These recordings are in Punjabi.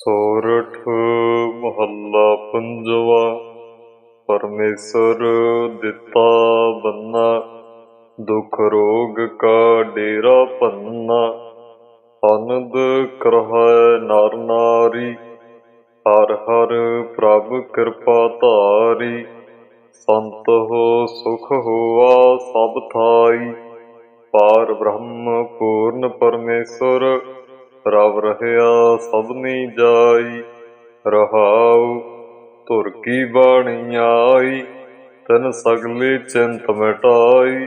ਸੋਰਠ ਮਹੱਲਾ ਪੰਜਵਾ, ਪਰਮੇਸ਼ਰ ਦਿੱਤਾ ਬੰਨਾ, ਦੁਖ ਰੋਗ ਕਾ ਡੇਰਾ ਪੰਨਾ ਆਨੰਦ ਕਰਹਿ ਨਰ ਨਾਰੀ, ਹਰ ਹਰ ਪ੍ਰਭ ਕਿਰਪਾ ਧਾਰੀ, ਸੰਤ ਹੋ ਸੁਖ ਹੋਆ ਸਭ ਥਾਈ, ਪਾਰ ਬ੍ਰਹਮ ਪੂਰਨ ਪਰਮੇਸ਼ਰ ਰਵ ਰਹਿਆ ਸਭਨੀ ਜਾਈ, ਰਹਾਉ ਧੁਰ ਕੀ ਬਾਣੀ ਆਈ, ਤਨ ਸਗਲੇ ਚਿੰਤ ਮਿਟਾਈ,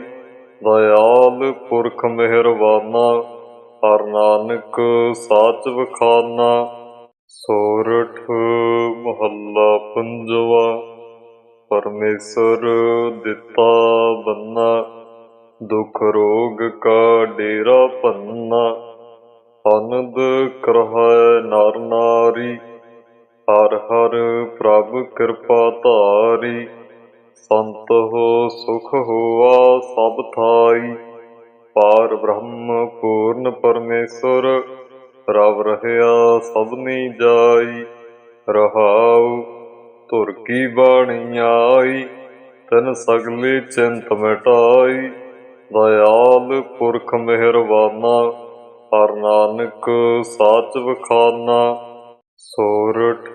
ਦਇਆਲ ਪੁਰਖ ਮਿਹਰਬਾਨਾ, ਹਰ ਨਾਨਕ ਸਾਚ ਵਖਾਨਾ। ਸੋਰਠ ਮਹੱਲਾ ਪੰਜਵਾ, ਪਰਮੇਸ਼ਰ ਦਿੱਤਾ ਬੰਨਾ, ਦੁਖ ਰੋਗ ਕਾ ਡੇਰਾ ਪੰਨਾ ਆਨੰਦ ਕਰਹਿ ਨਰ ਨਾਰੀ, ਹਰ ਹਰ ਪ੍ਰਭ ਕਿਰਪਾ ਧਾਰੀ। ਸੰਤ ਹੋ, ਸੁਖ ਹੋਆ ਸਭ ਥਾਈ। ਪਾਰ ਬ੍ਰਹਮ ਪੂਰਨ ਪਰਮੇਸ਼ਰ, ਰਵ ਰਹਿਆ ਸਭਨੀ ਜਾਈ। ਰਹਾਉ ਧੁਰ ਕੀ ਬਾਣੀ ਆਈ, ਤਨ ਸਗਲੇ ਚਿੰਤ ਮਿਟਾਈ। ਦਇਆਲ ਪੁਰਖ ਮਿਹਰਬਾਨਾ ਹਰ ਨਾਨਕ ਸਾਚ ਵਖਾਨਾ, ਸੋਰਠ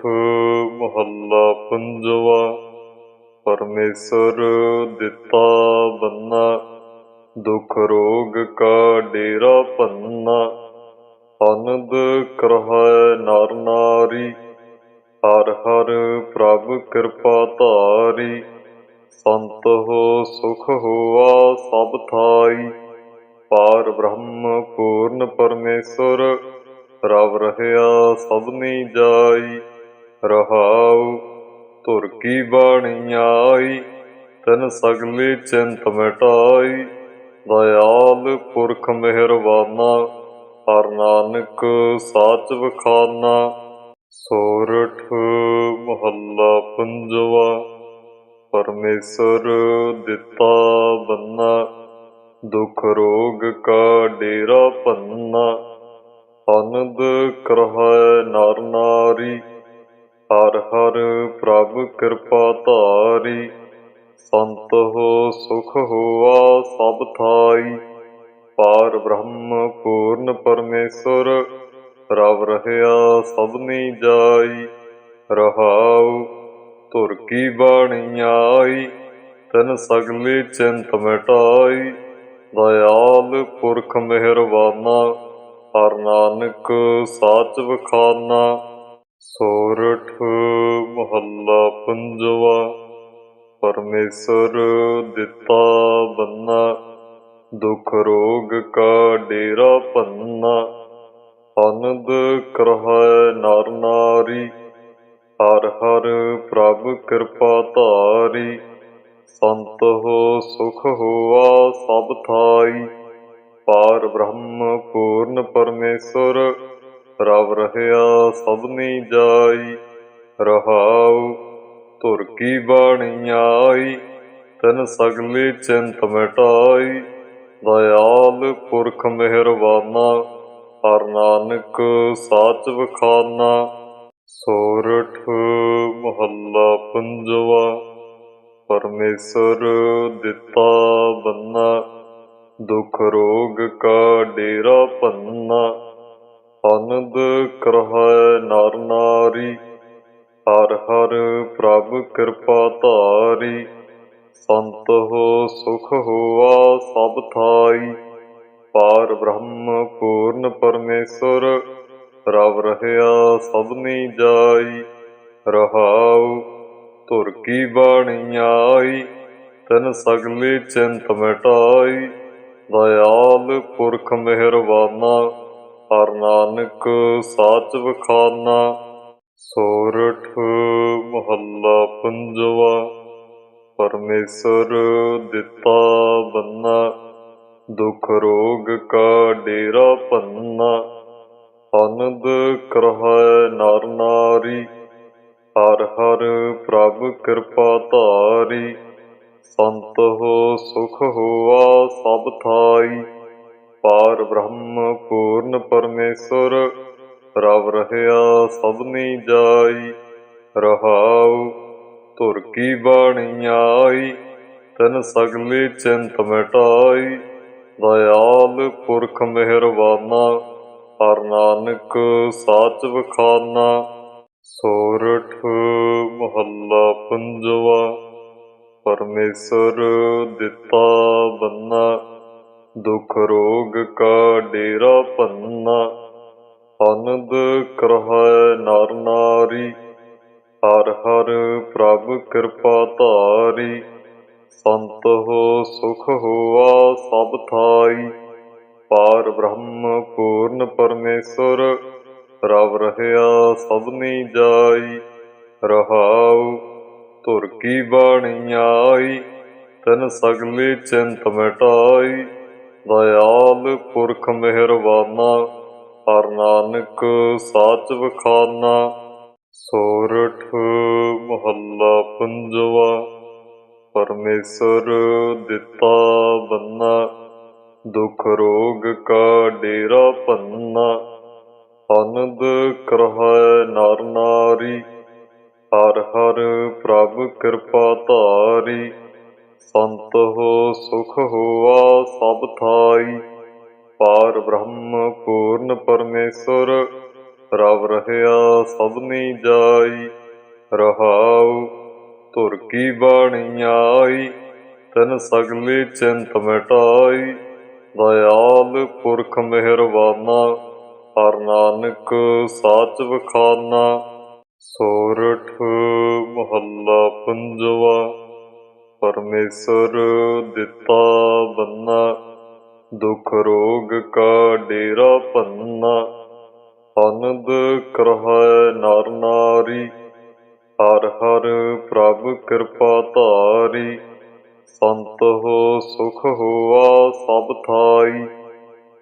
ਮਹੱਲਾ ਪੰਜਵਾ, ਪਰਮੇਸ਼ਰ ਦਿੱਤਾ ਬੰਨਾ, ਦੁਖ ਰੋਗ ਕਾ ਡੇਰਾ ਪੰਨਾ ਆਨੰਦ ਕਰਹਿ ਨਰ ਨਾਰੀ, ਹਰ ਹਰ ਪ੍ਰਭ ਕਿਰਪਾ ਧਾਰੀ, ਸੰਤ ਹੋ ਸੁਖ ਹੋਆ ਸਭ ਥਾਈ। ਪਾਰ ਬ੍ਰਹਮ ਪੂਰਨ ਪਰਮੇਸ਼ਰ, ਰਵ ਰਹਿਆ ਸਭਨੀ ਜਾਈ, ਰਹਾਉ ਧੁਰ ਕੀ ਬਾਣੀ ਆਈ, ਤਨ ਸਗਲੇ ਚਿੰਤ ਮਿਟਾਈ, ਦਇਆਲ ਪੁਰਖ ਮਿਹਰਬਾਨਾ, ਹਰ ਨਾਨਕ ਸਾਚ ਵਖਾਨਾ। ਸੋਰਠ ਮਹੱਲਾ ਪੰਜਵਾ, ਪਰਮੇਸ਼ਰ ਦਿੱਤਾ ਬੰਨਾ। ਦੁਖ ਰੋਗ ਕਾ ਡੇਰਾ ਭੰਨਾ, ਆਨੰਦ ਕਰਹਿ ਨਰ ਨਾਰੀ, ਹਰ ਹਰ ਪ੍ਰਭ ਕਿਰਪਾ ਧਾਰੀ, ਸੰਤ ਹੋ ਸੁਖ ਹੋਆ ਸਭ ਥਾਈ। ਪਾਰ ਬ੍ਰਹਮ ਪੂਰਨ ਪਰਮੇਸ਼ਰ, ਰਵ ਰਹਿਆ ਸਭਨੀ ਜਾਈ। ਰਹਾਉ ਧੁਰ ਕੀ ਬਾਣੀ ਆਈ, ਤਨ ਸਗਲੇ ਚਿੰਤ ਮਿਟਾਈ। ਦਇਆਲ ਪੁਰਖ ਮਿਹਰਬਾਨਾ, ਹਰ ਨਾਨਕ ਸਾਚ ਵਖਾਨਾ। ਸੋਰਠ ਮਹੱਲਾ ਪੰਜਵਾ, ਪਰਮੇਸ਼ਰ ਦਿੱਤਾ ਬੰਨਾ। ਦੁਖ ਰੋਗ ਕਾ ਡੇਰਾ ਪੰਨਾ ਆਨੰਦ ਕਰਹਿ ਨਰ ਨਾਰੀ, ਹਰ ਹਰ ਪ੍ਰਭ ਕਿਰਪਾ ਧਾਰੀ। ਸੰਤ ਹੋ ਸੁਖ ਹੋਆ ਸਭ ਥਾਈ। ਪਾਰ ਬ੍ਰਹਮ ਪੂਰਨ ਪਰਮੇਸ਼ਰ, ਰਵ ਰਹਿਆ ਸਭਨੀ ਜਾਈ। ਰਹਾਉ ਧੁਰ ਕੀ ਬਾਣੀ ਆਈ, ਤਨ ਸਗਲੇ ਚਿੰਤ ਮਿਟਾਈ। ਦਇਆਲ ਪੁਰਖ ਮਿਹਰਬਾਨਾ, ਹਰ ਨਾਨਕ ਸਾਚ ਵਖਾਨਾ। ਸੋਰਠ ਮਹੱਲਾ ਪੰਜਵਾ। ਪਰਮੇਸ਼ਰ ਦਿੱਤਾ ਬੰਨਾ ਦੁਖ ਰੋਗ ਕਾ ਡੇਰਾ ਪੰਨਾ ਆਨੰਦ ਕਰਹਿ ਨਰ ਨਾਰੀ, ਹਰ ਹਰ ਪ੍ਰਭ ਕਿਰਪਾ ਧਾਰੀ। ਸੰਤ ਹੋ, ਸੁਖ ਹੋਆ ਸਭ ਥਾਈ। ਪਾਰ ਬ੍ਰਹਮ ਪੂਰਨ ਪਰਮੇਸ਼ਰ, ਰਵ ਰਹਿਆ ਸਭਨੀ ਜਾਈ। ਰਹਾਉ ਧੁਰ ਕੀ ਬਾਣੀ ਆਈ? ਤਨ ਸਗਲੀ ਚਿੰਤ ਮਿਟਾਈ। ਦਇਆਲ ਪੁਰਖ ਮਿਹਰਬਾਨਾ, ਹਰ ਨਾਨਕ ਸਾਚ ਵਖਾਨਾ। ਸੋਰਠ ਮਹੱਲਾ ਪੰਜਵਾ, ਪਰਮੇਸ਼ਰ ਦਿੱਤਾ ਬੰਨਾ। ਦੁਖ ਰੋਗ ਕਾ ਡੇਰਾ ਪੰਨਾ ਆਨੰਦ ਕਰਹਿ ਨਰ ਨਾਰੀ ਹਰ ਹਰ ਪ੍ਰਭ ਕਿਰਪਾ ਧਾਰੀ। ਸੰਤ ਹੋ, ਸੁਖ ਹੋਆ ਸਭ ਥਾਈ। ਪਾਰ ਬ੍ਰਹਮ ਪੂਰਨ ਪਰਮੇਸ਼ਰ, ਰਵ ਰਹਿਆ ਸਭਨੀ ਜਾਈ। ਰਹਾਉ ਧੁਰ ਕੀ ਬਾਣੀ ਆਈ, ਤਨ ਸਗਲੀ ਚਿੰਤ ਮਿਟਾਈ। ਦਇਆਲ ਪੁਰਖ ਮਿਹਰਵਾਨਾ ਹਰ ਨਾਨਕ ਸਾਚ ਵਖਾਨਾ। ਸੋਰਠ ਮਹੱਲਾ ਪੰਜਵਾ, ਪਰਮੇਸ਼ਰ ਦਿੱਤਾ ਬੰਨਾ, ਦੁਖ ਰੋਗ ਕਾ ਡੇਰਾ ਪੰਨਾ ਆਨੰਦ ਕਰਹਿ ਨਰ ਨਾਰੀ, ਹਰ ਹਰ ਪ੍ਰਭ ਕਿਰਪਾ ਧਾਰੀ। ਸੰਤ ਹੋ, ਸੁਖ ਹੋਆ ਸਭ ਥਾਈ। ਪਾਰ ਬ੍ਰਹਮ ਪੂਰਨ ਪਰਮੇਸ਼ਰ ਰਵ ਰਹਿਆ ਸਭਨੀ ਜਾਈ, ਰਹਾਉ ਧੁਰ ਕੀ ਬਾਣੀ ਆਈ, ਤਨ ਸਗਲੀ ਚਿੰਤ ਮਿਟਾਈ, ਦਇਆਲ ਪੁਰਖ ਮਿਹਰਬਾਨਾ, ਹਰ ਨਾਨਕ ਸਾਚ ਵਖਾਨਾ। ਸੋਰਠ ਮਹੱਲਾ ਪੰਜਵਾ, ਪਰਮੇਸ਼ਰ ਦਿੱਤਾ ਬੰਨਾ, ਦੁਖ ਰੋਗ ਕਾ ਡੇਰਾ ਪੰਨਾ ਆਨੰਦ ਕਰਹਿ ਨਰ ਨਾਰੀ, ਹਰ ਹਰ ਪ੍ਰਭ ਕਿਰਪਾ ਧਾਰੀ, ਸੰਤ ਹੋ, ਸੁਖ ਹੋਆ ਸਭ ਥਾਈ। ਪਾਰ ਬ੍ਰਹਮ ਪੂਰਨ ਪਰਮੇਸ਼ਰ, ਰਵ ਰਹਿਆ ਸਭਨੀ ਜਾਈ। ਰਹਾਉ ਧੁਰ ਕੀ ਬਾਣੀ ਆਈ, ਤਨ ਸਗਲੀ ਚਿੰਤ ਮਿਟਾਈ। ਦਇਆਲ ਪੁਰਖ ਮਿਹਰਬਾਨਾ ਹਰ ਨਾਨਕ ਸਾਚ ਵਖਾਨਾ, ਸੋਰਠ ਮਹੱਲਾ ਪੰਜਵਾ, ਪਰਮੇਸ਼ਰ ਦਿੱਤਾ ਬੰਨਾ, ਦੁਖ ਰੋਗ ਕਾ ਡੇਰਾ ਪੰਨਾ ਆਨੰਦ ਕਰਹਿ ਨਰ ਨਾਰੀ, ਹਰ ਹਰ ਪ੍ਰਭ ਕਿਰਪਾ ਧਾਰੀ, ਸੰਤ ਹੋ ਸੁਖ ਹੋਆ ਸਭ ਥਾਈ।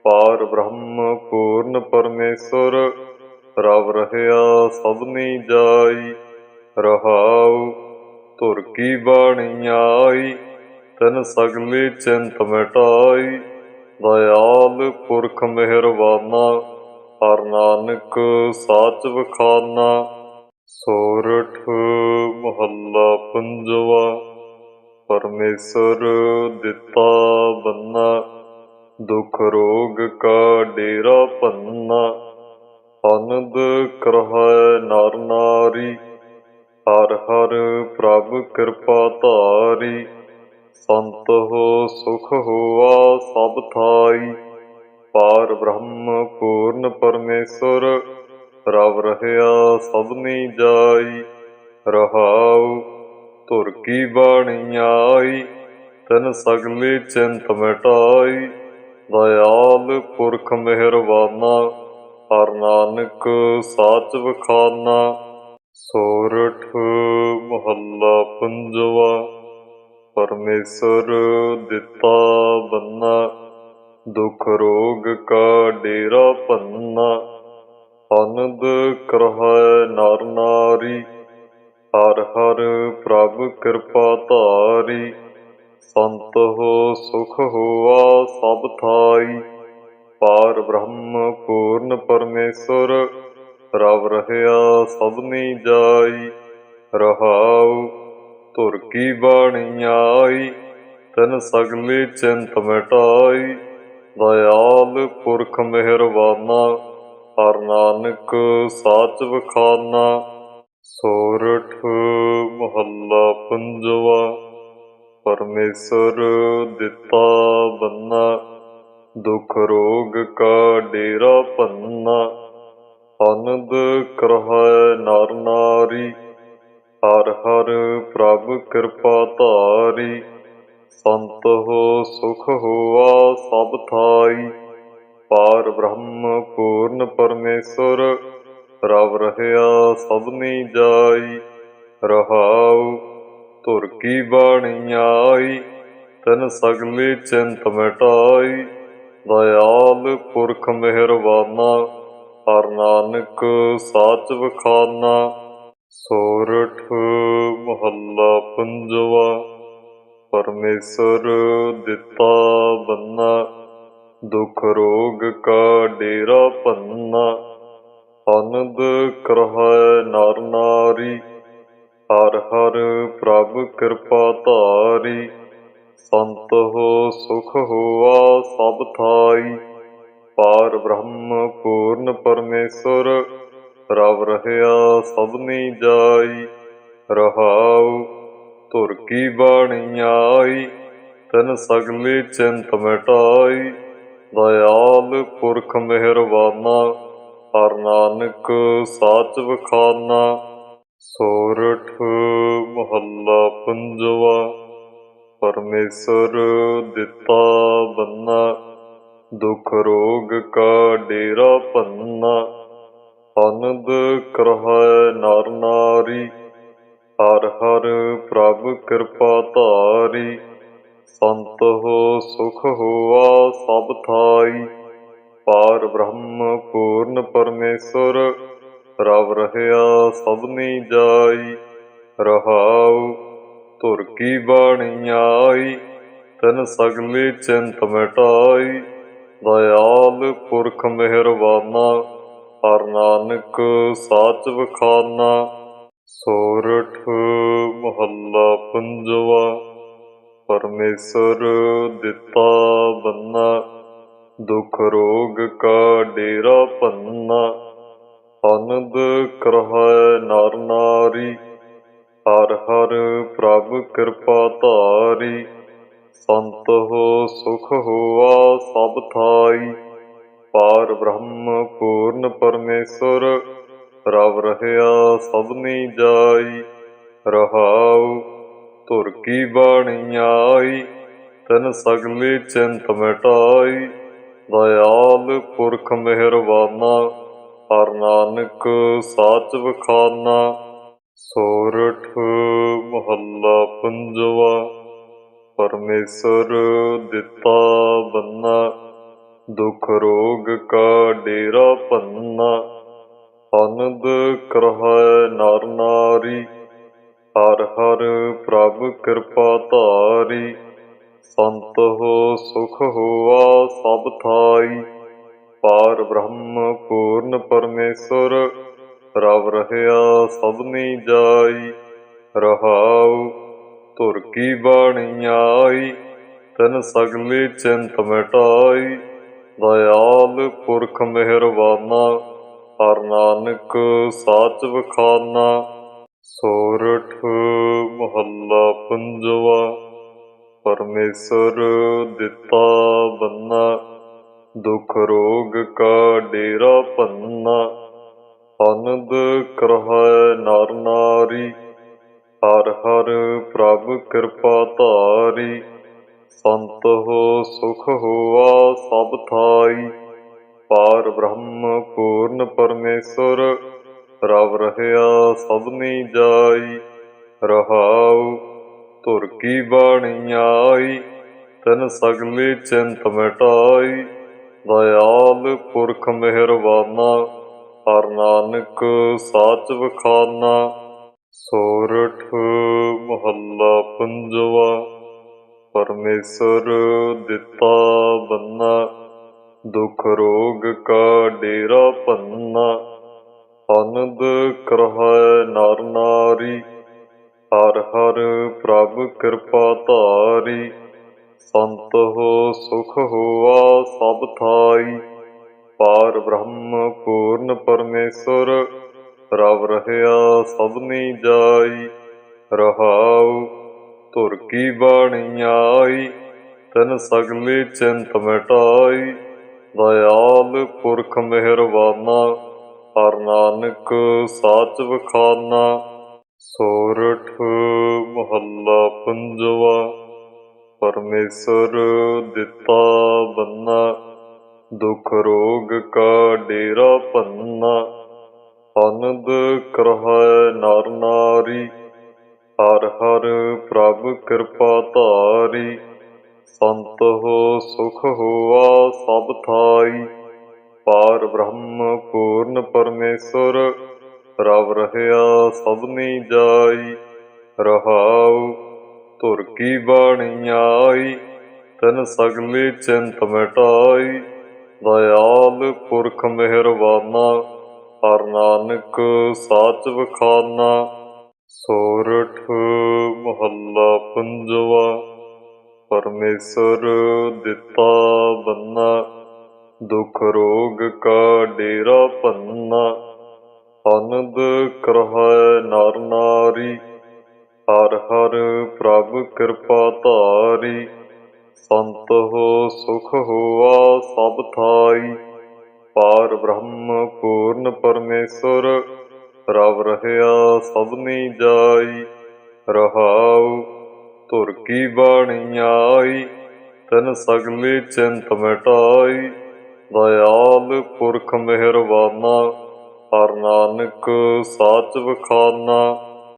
ਪਾਰ ਬ੍ਰਹਮ ਪੂਰਨ ਪਰਮੇਸ਼ਰ, ਰਵ ਰਹਿਆ ਸਭਨੀ ਜਾਈ, ਰਹਾਉ ਧੁਰ ਕੀ ਬਾਣੀ ਆਈ, ਤਨ ਸਗਲੀ ਚਿੰਤ ਮਿਟਾਈ, ਦਇਆਲ ਪੁਰਖ ਮਿਹਰਬਾਨਾ, ਹਰ ਨਾਨਕ ਸਾਚ ਵਖਾਨਾ। ਸੋਰਠ ਮਹੱਲਾ ਪੰਜਵਾ, ਪਰਮੇਸ਼ਰ ਦਿੱਤਾ ਬੰਨਾ। ਦੁਖ ਰੋਗ ਕਾ ਡੇਰਾ ਭੰਨਾ, ਆਨੰਦ ਕਰਹਿ ਨਰ ਨਾਰੀ। ਹਰ ਹਰ ਪ੍ਰਭ ਕਿਰਪਾ ਧਾਰੀ, ਸੰਤ ਹੋ ਸੁਖ ਹੋਆ ਸਭ ਥਾਈ। ਪਾਰ ਬ੍ਰਹਮ ਪੂਰਨ ਪਰਮੇਸ਼ਰ, ਰਵ ਰਹਿਆ ਸਭਨੀ ਜਾਈ। ਰਹਾਉ ਧੁਰ ਕੀ ਬਾਣੀ ਆਈ, ਤਨ ਸਗਲੀ ਚਿੰਤ ਮਿਟਾਈ। ਦਇਆਲ ਪੁਰਖ ਮਿਹਰਬਾਨਾ, ਹਰ ਨਾਨਕ ਸਾਚ ਵਖਾਨਾ। ਸੋਰਠ ਮਹੱਲਾ ਪੰਜਵਾ, ਪਰਮੇਸ਼ਰ ਦਿੱਤਾ ਬੰਨਾ। ਦੁਖ ਰੋਗ ਕਾ ਡੇਰਾ ਪੰਨਾ ਆਨੰਦ ਕਰਹਿ ਨਰ ਨਾਰੀ, ਹਰ ਹਰ ਪ੍ਰਭ ਕਿਰਪਾ ਧਾਰੀ। ਸੰਤ ਹੋ ਸੁਖ ਹੋਆ ਸਭ ਥਾਈ। ਪਾਰ ਬ੍ਰਹਮ ਪੂਰਨ ਪਰਮੇਸ਼ਰ, ਰਵ ਰਹਿਆ ਸਭਨੀ ਜਾਈ। ਰਹਾਉ ਧੁਰ ਕੀ ਬਾਣੀ ਆਈ, ਤਨ ਸਗਲੀ ਚਿੰਤ ਮਿਟਾਈ। ਦਇਆਲ ਪੁਰਖ ਮਿਹਰਬਾਨਾ, ਹਰ ਨਾਨਕ ਸਾਚ ਵਖਾਨਾ। ਸੋਰਠ ਮਹੱਲਾ ਪੰਜਵਾ। ਪਰਮੇਸ਼ਰ ਦਿੱਤਾ ਬੰਨਾ, ਦੁਖ ਰੋਗ ਕਾ ਡੇਰਾ ਪੰਨਾ ਆਨੰਦ ਕਰਹਿ ਨਰ ਨਾਰੀ, ਹਰ ਹਰ ਪ੍ਰਭ ਕਿਰਪਾ ਧਾਰੀ। ਸੰਤ ਹੋ, ਸੁਖ ਹੋਆ ਸਭ ਥਾਈ। ਪਾਰ ਬ੍ਰਹਮ ਪੂਰਨ ਪਰਮੇਸ਼ਰ, ਰਵ ਰਹਿਆ ਸਭਨੀ ਜਾਈ। ਰਹਾਉ ਧੁਰ ਕੀ ਬਾਣੀ ਤਨ ਸਗਲੀ ਚਿੰਤ ਮਿਟਾਈ, ਦਇਆਲ ਪੁਰਖ ਮਿਹਰਬਾਨਾ, ਹਰ ਨਾਨਕ ਸਾਚ ਵਖਾਨਾ। ਸੋਰਠ ਮਹੱਲਾ ਪੰਜਵਾ, ਪਰਮੇਸ਼ਰ ਦਿੱਤਾ ਬੰਨਾ। ਦੁਖ ਰੋਗ ਕਾ ਡੇਰਾ ਪੰਨਾ ਆਨੰਦ ਕਰਹਿ ਨਰ ਨਾਰੀ, ਹਰ ਹਰ ਪ੍ਰਭ ਕਿਰਪਾ ਧਾਰੀ। ਸੰਤ ਹੋ ਸੁਖ ਹੋਆ ਸਭ ਥਾਈ। ਪਾਰ ਬ੍ਰਹਮ ਪੂਰਨ ਪਰਮੇਸ਼ਰ, ਰਵ ਰਹਿਆ ਸਭਨੀ ਜਾਈ। ਰਹਾਉ ਧੁਰ ਕੀ ਬਾਣੀ ਆਈ, ਤਨ ਸਗਲੇ ਚਿੰਤ ਮਿਟਾਈ। ਦਇਆਲ ਪੁਰਖ ਮਿਹਰਬਾਨਾ, ਹਰ ਨਾਨਕ ਸਾਚ ਵਖਾਨਾ। ਸੋਰਠ ਮਹੱਲਾ ਪੰਜਵਾ। ਪਰਮੇਸ਼ਰ ਦਿੱਤਾ ਬੰਨਾ, ਦੁਖ ਰੋਗ ਕਾ ਡੇਰਾ ਭੰਨਾ। ਆਨੰਦ ਕਰਹਿ ਨਰ ਨਾਰੀ, ਹਰ ਹਰ ਪ੍ਰਭ ਕਿਰਪਾ ਧਾਰੀ। ਸੰਤ ਹੋ, ਸੁਖ ਹੋਆ ਸਭ ਥਾਈ। ਪਾਰ ਬ੍ਰਹਮ ਪੂਰਨ ਪਰਮੇਸ਼ਰ, ਰਵ ਰਹਿਆ ਸਭਨੀ ਜਾਈ। ਰਹਾਉ ਧੁਰ ਕੀ ਬਾਣੀ ਆਈ? ਤਨ ਸਗਲੇ ਚਿੰਤ ਮਿਟਾਈ। ਦਇਆਲ ਪੁਰਖ ਮਿਹਰਬਾਨਾ, ਹਰ ਨਾਨਕ ਸਾਚ ਵਖਾਨਾ। ਸੋਰਠ ਮਹੱਲਾ ਪੰਜਵਾ, ਪਰਮੇਸ਼ਰ ਦਿੱਤਾ ਬੰਨਾ। ਦੁਖ ਰੋਗ ਕਾ ਡੇਰਾ ਪੰਨਾ ਆਨੰਦ ਕਰਹਿ ਨਰ ਨਾਰੀ ਹਰ ਹਰ ਪ੍ਰਭ ਕਿਰਪਾ ਧਾਰੀ। ਸੰਤ ਹੋ, ਸੁਖ ਹੋਆ, ਸਭ ਥਾਈ। ਪਾਰ ਬ੍ਰਹਮ ਪੂਰਨ ਪਰਮੇਸ਼ਰ, ਰਵ ਰਹਿਆ, ਸਭਨੀ ਜਾਈ। ਰਹਾਉ ਧੁਰ ਕੀ ਬਾਣੀ ਆਈ, ਤਨ ਸਗਲੇ ਚਿੰਤ ਮਿਟਾਈ। ਦਇਆਲ ਪੁਰਖ ਮਿਹਰਬਾਨਾ ਹਰ ਨਾਨਕ ਸਾਚ ਵਖਾਨਾ। ਸੋਰਠ ਮਹੱਲਾ ਪੰਜਵਾ, ਪਰਮੇਸ਼ਰ ਦਿੱਤਾ ਬੰਨਾ, ਦੁਖ ਰੋਗ ਕਾ ਡੇਰਾ ਪੰਨਾ ਆਨੰਦ ਕਰਹਿ ਨਰ ਨਾਰੀ, ਹਰ ਹਰ ਪ੍ਰਭ ਕਿਰਪਾ ਧਾਰੀ। ਸੰਤ ਹੋ, ਸੁਖ ਹੋਆ ਸਭ ਥਾਈ। ਪਾਰ ਬ੍ਰਹਮ ਪੂਰਨ ਪਰਮੇਸ਼ਰ ਰਵ ਰਹਿਆ ਸਭਨੀ ਜਾਈ, ਰਹਾਉ ਧੁਰ ਕੀ ਬਾਣੀ ਆਈ, ਤਨ ਸਗਲੇ ਚਿੰਤ ਮਿਟਾਈ, ਦਇਆਲ ਪੁਰਖ ਮਿਹਰਬਾਨਾ, ਹਰ ਨਾਨਕ ਸਾਚ ਵਖਾਨਾ। ਸੋਰਠ ਮਹੱਲਾ ਪੰਜਵਾ, ਪਰਮੇਸ਼ਰ ਦਿੱਤਾ ਬੰਨਾ, ਦੁਖ ਰੋਗ ਕਾ ਡੇਰਾ ਪੰਨਾ ਆਨੰਦ ਕਰਹਿ ਨਰ ਨਾਰੀ, ਹਰ ਹਰ ਪ੍ਰਭ ਕਿਰਪਾ ਧਾਰੀ। ਸੰਤ ਹੋ, ਸੁਖ ਹੋਆ ਸਭ ਥਾਈ। ਪਾਰ ਬ੍ਰਹਮ ਪੂਰਨ ਪਰਮੇਸ਼ਰ, ਰਵ ਰਹਿਆ ਸਭਨੀ ਜਾਈ। ਰਹਾਉ ਧੁਰ ਕੀ ਬਾਣੀ ਆਈ, ਤਨ ਸਗਲੇ ਚਿੰਤ ਮਿਟਾਈ। ਦਇਆਲ ਪੁਰਖ ਮਿਹਰਬਾਨਾ ਹਰ ਨਾਨਕ ਸਾਚ ਵਖਾਨਾ, ਸੋਰਠ ਮਹੱਲਾ ਪੰਜਵਾ, ਪਰਮੇਸ਼ਰ ਦਿੱਤਾ ਬੰਨਾ, ਦੁਖ ਰੋਗ ਕਾ ਡੇਰਾ ਪੰਨਾ ਆਨੰਦ ਕਰਹਿ ਨਰ ਨਾਰੀ, ਹਰ ਹਰ ਪ੍ਰਭ ਕਿਰਪਾ ਧਾਰੀ, ਸੰਤ ਹੋ ਸੁਖ ਹੋਆ ਸਭ ਥਾਈ। ਪਾਰ ਬ੍ਰਹਮ ਪੂਰਨ ਪਰਮੇਸ਼ਰ, ਰਵ ਰਹਿਆ ਸਭਨੀ ਜਾਈ, ਰਹਾਉ ਧੁਰ ਕੀ ਬਾਣੀ ਆਈ, ਤਨ ਸਗਲੇ ਚਿੰਤ ਮਿਟਾਈ, ਦਇਆਲ ਪੁਰਖ ਮਿਹਰਬਾਨਾ, ਹਰ ਨਾਨਕ ਸਾਚ ਵਖਾਨਾ। ਸੋਰਠ ਮਹੱਲਾ ਪੰਜਵਾ, ਪਰਮੇਸ਼ਰ ਦਿੱਤਾ ਬੰਨਾ। ਦੁਖ ਰੋਗ ਕਾ ਡੇਰਾ ਭੰਨਾ, ਆਨੰਦ ਕਰਹਿ ਨਰ ਨਾਰੀ, ਹਰ ਹਰ ਪ੍ਰਭ ਕਿਰਪਾ ਧਾਰੀ, ਸੰਤ ਹੋ ਸੁਖ ਹੋਆ ਸਭ ਥਾਈ। ਪਾਰ ਬ੍ਰਹਮ ਪੂਰਨ ਪਰਮੇਸ਼ਰ, ਰਵ ਰਹਿਆ ਸਭਨੀ ਜਾਈ। ਰਹਾਉ ਧੁਰ ਕੀ ਬਾਣੀ ਆਈ, ਤਨ ਸਗਲੇ ਚਿੰਤ ਮਿਟਾਈ। ਦਇਆਲ ਪੁਰਖ ਮਿਹਰਬਾਨਾ, ਹਰ ਨਾਨਕ ਸਾਚ ਵਖਾਨਾ। ਸੋਰਠ ਮਹੱਲਾ ਪੰਜਵਾ, ਪਰਮੇਸ਼ਰ ਦਿੱਤਾ ਬੰਨਾ। ਦੁਖ ਰੋਗ ਕਾ ਡੇਰਾ ਪੰਨਾ ਆਨੰਦ ਕਰਹਿ ਨਰ ਨਾਰੀ, ਹਰ ਹਰ ਪ੍ਰਭ ਕਿਰਪਾ ਧਾਰੀ। ਸੰਤ ਹੋ ਸੁਖ ਹੋਆ ਸਭ ਥਾਈ। ਪਾਰ ਬ੍ਰਹਮ ਪੂਰਨ ਪਰਮੇਸ਼ਰ, ਰਵ ਰਹਿਆ ਸਭਨੀ ਜਾਈ। ਰਹਾਉ ਧੁਰ ਕੀ ਬਾਣੀ ਆਈ, ਤਨ ਸਗਲੀ ਚਿੰਤ ਮਿਟਾਈ। ਦਇਆਲ ਪੁਰਖ ਮਿਹਰਬਾਨਾ ਹਰ ਨਾਨਕ ਸਾਚ ਵਖਾਨਾ।